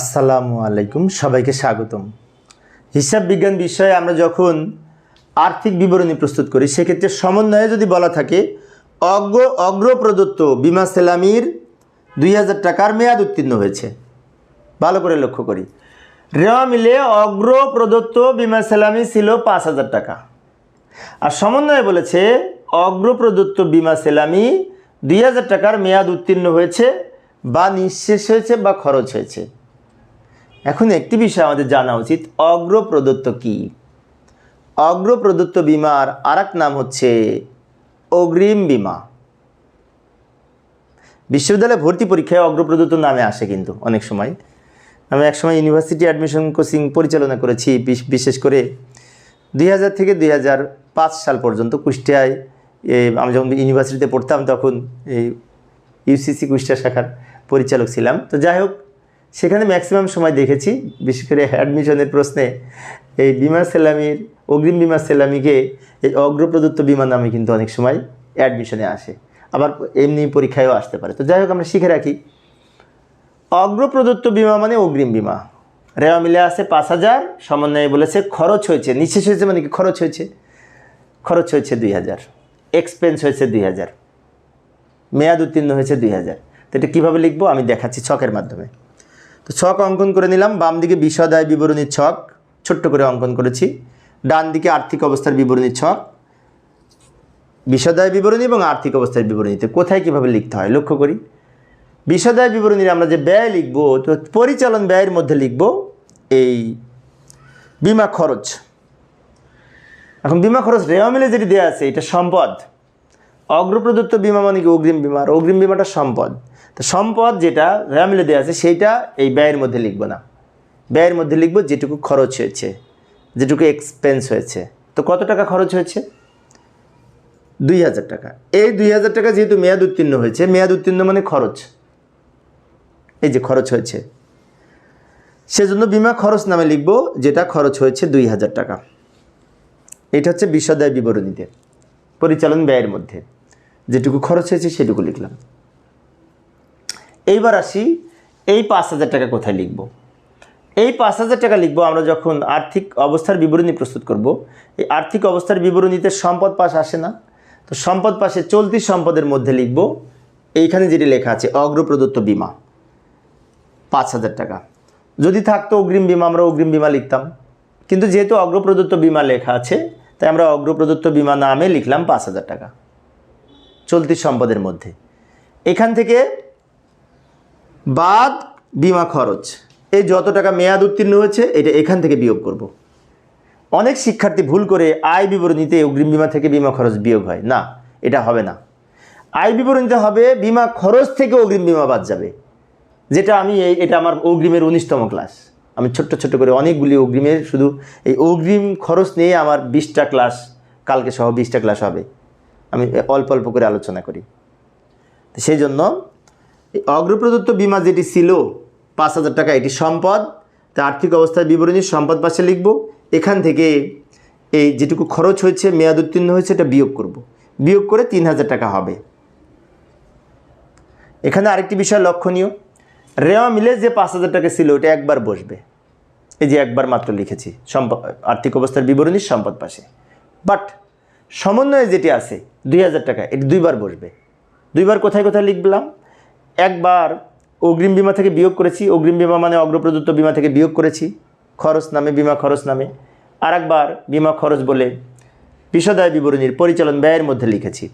আসসালামু আলাইকুম, সবাইকে স্বাগতম। হিসাব বিজ্ঞান বিষয়ে আমরা যখন আর্থিক বিবরণী প্রস্তুত করি, সেক্ষেত্রে সমন্বয়ে যদি বলা থাকে, অগ্র অগ্র প্রদত্ত বিমা সেলামির দুই হাজার টাকার মেয়াদ উত্তীর্ণ হয়েছে। ভালো করে লক্ষ্য করি। রেওয়া মিলে অগ্র প্রদত্ত বিমা সেলামি ছিল পাঁচ হাজার টাকা। আর সমন্বয়ে বলেছে অগ্র প্রদত্ত বিমা সেলামি দুই হাজার টাকার মেয়াদ উত্তীর্ণ হয়েছে বা নিঃশেষ হয়েছে বা খরচ হয়েছে। এখন একটি বিষয় আমাদের জানা উচিত, অগ্রপ্রদত্ত কি? অগ্রপ্রদত্ত বিমার আর নাম হচ্ছে অগ্রিম বিমা। বিশ্ববিদ্যালয়ে ভর্তি পরীক্ষায় অগ্রপ্রদত্ত নামে আসে কিন্তু অনেক সময়। আমি একসময় ইউনিভার্সিটি অ্যাডমিশন কোচিং পরিচালনা করেছি, বিশ- বিশেষ করে দুই হাজার থেকে দুই হাজার পাঁচ সাল পর্যন্ত কুষ্টিয়ায়। আমি যখন ইউনিভার্সিটিতে পড়তাম তখন এই ইউসিসি কুষ্টিয়া শাখার পরিচালক ছিলাম। তো যাই হোক সেখানে ম্যাক্সিমাম সময় দেখেছি, বিশেষ করে অ্যাডমিশনের প্রশ্নে এই বিমা সেলামির, অগ্রিম বিমা সেলামিকে এই অগ্রপ্রদত্ত বিমা নামে কিন্তু অনেক সময় অ্যাডমিশনে আসে। আবার এমনি পরীক্ষায়ও আসতে পারে। তো যাই হোক, আমরা শিখে রাখি। অগ্রপ্রদত্ত বিমা মানে অগ্রিম বিমা। রেওয়া মিলে আছে পাঁচ হাজার, সমন্বয়ে বলেছে খরচ হয়েছে, নিঃশেষ হয়েছে মানে কি খরচ হয়েছে? খরচ হয়েছে দুই হাজার। এক্সপেন্স হয়েছে দুই হাজার। মেয়াদ উত্তীর্ণ হয়েছে দুই হাজার। তো এটা কীভাবে লিখব? আমি দেখাচ্ছি ছকের মাধ্যমে। তো ছক অঙ্কন করে নিলাম, বাম দিকে বিশদায় বিবরণীর ছক, ছোট্ট করে অঙ্কন করেছি। ডান দিকে আর্থিক অবস্থার বিবরণীর ছক বিশদায় বিবরণী এবং আর্থিক অবস্থার বিবরণীতে কোথায় কীভাবে লিখতে হয়, লক্ষ্য করি। বিশদায় বিবরণীর আমরা যে ব্যয় লিখব, তো পরিচালন ব্যয়ের মধ্যে লিখব এই বিমা খরচ। এখন বিমা খরচ রেওয়া মিলে যেটি দেওয়া আছে, এটা সম্পদ। অগ্রপ্রদত্ত বিমা মানে কি? অগ্রিম বিমা। আর অগ্রিম বিমাটা সম্পদ। তো সম্পদ যেটা রেওয়া মিলে দেওয়া আছে, সেইটা এই ব্যয়ের মধ্যে লিখব না। ব্যয়ের মধ্যে লিখব যেটুকু খরচ হয়েছে, যেটুকু এক্সপেন্স হয়েছে। তো কত টাকা খরচ হয়েছে? দুই হাজার টাকা। এই দুই হাজার টাকা যেহেতু মেয়াদ উত্তীর্ণ হয়েছে, মেয়াদ উত্তীর্ণ মানে খরচ। এই যে খরচ হয়েছে। সেজন্য বিমা খরচ নামে লিখব, যেটা খরচ হয়েছে দুই হাজার টাকা। এটা হচ্ছে বিশদায় বিবরণীতে, পরিচালন ব্যয়ের মধ্যে। যেটুকু খরচ হয়েছে, সেটুকু লিখলাম। এইবার আসি, এই পাঁচ হাজার টাকা কোথায় লিখব? এই পাঁচ হাজার টাকা লিখব আমরা যখন আর্থিক অবস্থার বিবরণী প্রস্তুত করব, এই আর্থিক অবস্থার বিবরণীতে সম্পদ পাশ আসে না। তো সম্পদ পাশে চলতি সম্পদের মধ্যে লিখব, এইখানে যেটি লেখা আছে, অগ্রপ্রদত্ত বিমা। পাঁচ হাজার টাকা। যদি থাকতো অগ্রিম বিমা, আমরা অগ্রিম বিমা লিখতাম। কিন্তু যেহেতু অগ্রপ্রদত্ত বিমা লেখা আছে, তাই আমরা অগ্রপ্রদত্ত বিমা নামে লিখলাম পাঁচ হাজার টাকা। চলতি সম্পদের মধ্যে। এখান থেকে বাদ বিমা খরচ। এই যত টাকা মেয়াদ উত্তীর্ণ হয়েছে, এটা এখান থেকে বিয়োগ করব। অনেক শিক্ষার্থী ভুল করে আয় বিবরণীতে অগ্রিম বিমা থেকে বিমা খরচ বিয়োগ হয়। না, এটা হবে না। আয় বিবরণীতে হবে বিমা খরচ থেকে অগ্রিম বিমা বাদ যাবে। যেটা আমি এই, এটা আমার অগ্রিমের উনিশতম ক্লাস। আমি ছোট্ট ছোট্ট করে অনেকগুলি অগ্রিমের শুধু এই অগ্রিম খরচ নিয়ে আমার বিশটা ক্লাস, কালকে সহ বিশটা ক্লাস হবে। আমি অল্প অল্প করে আলোচনা করি। সেই জন্য অগ্রপ্রদত্ত বিমা যেটি ছিল, পাঁচ হাজার টাকা, এটি সম্পদ। তা আর্থিক অবস্থার বিবরণী সম্পদ পাশে লিখব। এখান থেকে এই যেটুকু খরচ হয়েছে, মেয়াদ উত্তীর্ণ হয়েছে, এটা বিয়োগ করব। বিয়োগ করে তিন হাজার টাকা হবে। এখানে আরেকটি বিষয় লক্ষণীয়। রেওয়া মিলে যে পাঁচ হাজার টাকা ছিল, ওটা একবার বসবে। এই যে একবার মাত্র লিখেছি, সম্পদ, আর্থিক অবস্থার বিবরণী সম্পদ পাশে। বাট সমন্বয়ে যেটি আছে, দুই হাজার টাকা, এটি দুইবার বসবে। দুইবার কোথায় কোথায় লিখলাম? একবার অগ্রিম বিমা থেকে বিয়োগ করেছি। অগ্রিম বিমা মানে অগ্রপ্রদত্ত বিমা থেকে বিয়োগ করেছি। খরচ নামে, বিমা খরচ নামে। আর একবার বিমা খরচ বলে বিশদায় বিবরণীর পরিচালন ব্যয়ের মধ্যে লিখেছি।